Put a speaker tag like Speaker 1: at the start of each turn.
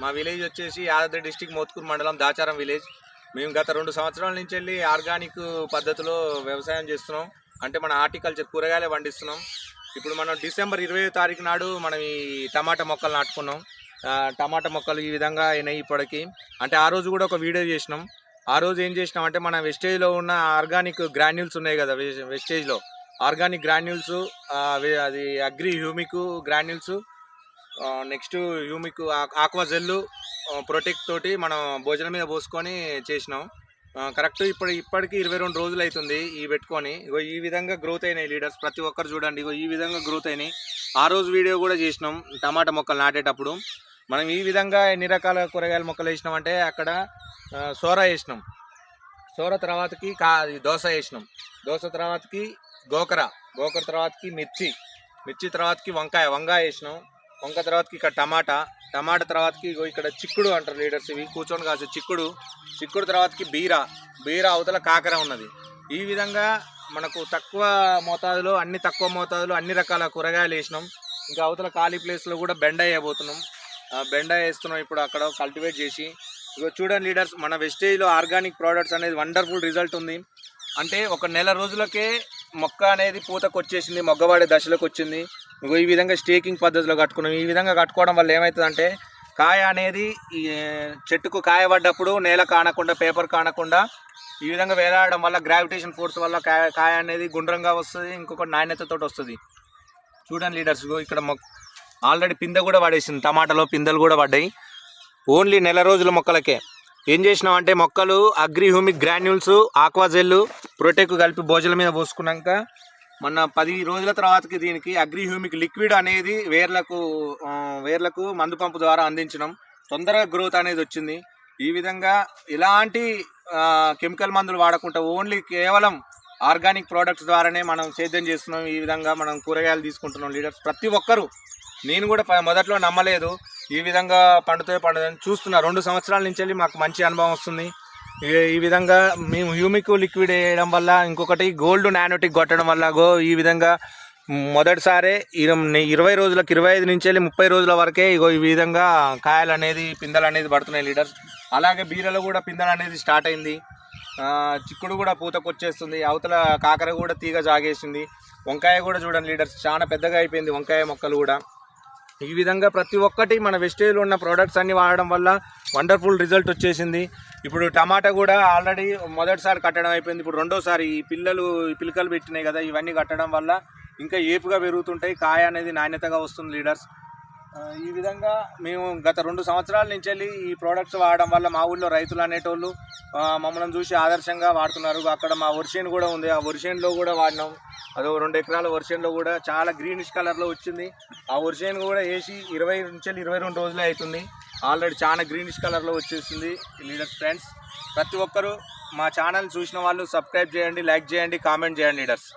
Speaker 1: మా విలేజ్ వచ్చేసి యాదాద్రి డిస్టిక్ మోత్కూర్ మండలం దాచారం విలేజ్. మేము గత రెండు సంవత్సరాల నుంచి వెళ్ళి ఆర్గానిక్ పద్ధతిలో వ్యవసాయం చేస్తున్నాం. అంటే మన హార్టికల్చర్ కూరగాయలే పండిస్తున్నాం. ఇప్పుడు మనం డిసెంబర్ ఇరవై తారీఖు నాడు మనం ఈ టమాటా మొక్కలు నాటుకున్నాం. టమాటా మొక్కలు ఈ విధంగా అయినాయి ఇప్పటికి. అంటే ఆ రోజు కూడా ఒక వీడియో చేసినాం. ఆ రోజు ఏం చేసినాం అంటే మన వెస్టేజ్లో ఉన్న ఆర్గానిక్ గ్రాన్యూల్స్ ఉన్నాయి కదా వెస్టేజ్లో. ఆర్గానిక్ గ్రాన్యూల్స్ అది agri humic granules next humic aqua gel protect తోటి మనం భోజనం మీద పోసుకొని చేసినాం. కరెక్ట్ ఇప్పుడు ఇప్పటికి ఇరవై రెండు రోజులు అవుతుంది ఇవి పెట్టుకొని. ఇగో ఈ విధంగా గ్రోత్ అయినాయి లీడర్స్. ప్రతి ఒక్కరు చూడండి ఇగో ఈ విధంగా గ్రోత్ అయినాయి. ఆ రోజు వీడియో కూడా చేసినాం టమాటా మొక్కలు నాటేటప్పుడు. మనం ఈ విధంగా ఎన్ని రకాల కూరగాయల మొక్కలు వేసినాం అంటే అక్కడ సోర వేసినాం. సోర తర్వాతకి కా దోశ వేసినాం. దోశ తర్వాతకి గోకర గోకర తర్వాతకి మిర్చి మిర్చి తర్వాతకి వంకాయ వంకాయ వేసినాం. వంక తర్వాతకి ఇక్కడ టమాటా టమాటా తర్వాతకి ఇగో ఇక్కడ చిక్కుడు అంటారు లీడర్స్ ఇవి. కూర్చొని కాసే చిక్కుడు. చిక్కుడు తర్వాతకి బీర. బీర అవతల కాకర ఉన్నది. ఈ విధంగా మనకు తక్కువ మోతాదులో అన్ని తక్కువ మోతాదులో అన్ని రకాల కూరగాయలు వేసినాం. ఇంకా అవతల ఖాళీ ప్లేస్లో కూడా బెండ వేయబోతున్నాం. బెండ వేస్తున్నాం ఇప్పుడు అక్కడ కల్టివేట్ చేసి. ఇగో చూడండి లీడర్స్ మన వెస్టేజ్లో ఆర్గానిక్ ప్రోడక్ట్స్ అనేది వండర్ఫుల్ రిజల్ట్ ఉంది. అంటే ఒక నెల రోజులకే మొక్క అనేది పూతకు వచ్చేసింది మొగ్గవాడే దశలోకి వచ్చింది. ఇగో ఈ విధంగా స్టేకింగ్ పద్ధతిలో కట్టుకున్నాం ఈ విధంగా కట్టుకోవడం వల్ల ఏమవుతుందంటే కాయ అనేది ఈ చెట్టుకు కాయ పడ్డప్పుడు నేల కానకుండా పేపర్ కానకుండా ఈ విధంగా వేలాడడం వల్ల గ్రావిటేషన్ ఫోర్స్ వల్ల కాయ కాయ అనేది గుండ్రంగా వస్తుంది ఇంకొక నాణ్యతతో వస్తుంది. చూడండి లీడర్స్ ఇక్కడ మొక్క ఆల్రెడీ పిందె కూడా పడేసింది టమాటాలో పిందెలు కూడా పడ్డాయి. ఓన్లీ నెల రోజుల మొక్కలకే. ఏం చేసినాం అంటే మొక్కలు agri humic granules aqua gel protect కలిపి భోజనం మీద పోసుకున్నాక మొన్న పది రోజుల తర్వాతకి దీనికి అగ్రిహ్యూమిక్ లిక్విడ్ అనేది వేర్లకు వేర్లకు మందు పంపు ద్వారా అందించడం తొందరగా గ్రోత్ అనేది వచ్చింది. ఈ విధంగా ఎలాంటి కెమికల్ మందులు వాడకుండా ఓన్లీ కేవలం ఆర్గానిక్ ప్రోడక్ట్స్ ద్వారానే మనం సేద్యం చేస్తున్నాం. ఈ విధంగా మనం కూరగాయలు తీసుకుంటున్నాం లీడర్స్. ప్రతి ఒక్కరూ నేను కూడా ప- మొదట్లో నమ్మలేదు ఈ విధంగా పండుతో పండుదని చూస్తున్నా. రెండు సంవత్సరాల నుంచి వెళ్ళి మాకు మంచి అనుభవం వస్తుంది. ఈ- విధంగా మేము హ్యూమిక్ లిక్విడ్ వేయడం వల్ల ఇంకొకటి గోల్డ్ నానోటిక్ కొట్టడం వల్ల గో ఈ విధంగా మొదటిసారే ఇర- ఇరవై రోజులకు ఇరవై ఐదు నుంచి వెళ్ళి ముప్పై రోజుల వరకే ఇగో ఈ విధంగా కాయలు అనేది పిందెలు అనేది పడుతున్నాయి లీడర్స్. అలాగే బీరలో కూడా పిందెలు అనేది స్టార్ట్ అయింది. చిక్కుడు కూడా పూతకు వచ్చేస్తుంది. అవతల కాకర కూడా తీగ జాగేసింది. వంకాయ కూడా చూడండి లీడర్స్ చాలా పెద్దగా అయిపోయింది వంకాయ మొక్కలు కూడా. ఈ విధంగా ప్రతి ఒక్కటి మన వెస్టేజ్లో ఉన్న ప్రోడక్ట్స్ అన్ని వాడడం వల్ల వండర్ఫుల్ రిజల్ట్ వచ్చేసింది. ఇప్పుడు టమాటా కూడా ఆల్రెడీ మొదటిసారి కట్టడం అయిపోయింది. ఇప్పుడు రెండోసారి ఈ పిల్లలు ఈ పిలకలు పెట్టినాయి కదా ఇవన్నీ కట్టడం వల్ల ఇంకా ఏపుగా పెరుగుతుంటాయి. కాయ అనేది నాణ్యతగా వస్తుంది లీడర్స్ ఈ విధంగా మేము గత రెండు సంవత్సరాల నుంచి వెళ్ళి ఈ ప్రోడక్ట్స్ వాడడం వల్ల మా ఊళ్ళో రైతులు అనేటోళ్ళు మమ్మల్ని చూసి ఆదర్శంగా వాడుతున్నారు. అక్కడ మా వర్షేన్ కూడా ఉంది. ఆ వర్షేన్లో కూడా వాడినాం. అదో రెండు ఎకరాల వర్షన్లో కూడా చాలా గ్రీనిష్ కలర్లో వచ్చింది. ఆ వర్షన్ కూడా వేసి ఇరవై నుంచి ఇరవై రెండు రోజులే అవుతుంది. ఆల్రెడీ చాలా గ్రీనిష్ కలర్లో వచ్చేసింది. లీడర్స్ ఫ్రెండ్స్ ప్రతి ఒక్కరూ మా ఛానల్ చూసిన వాళ్ళు సబ్స్క్రైబ్ చేయండి లైక్ చేయండి కామెంట్ చేయండి లీడర్స్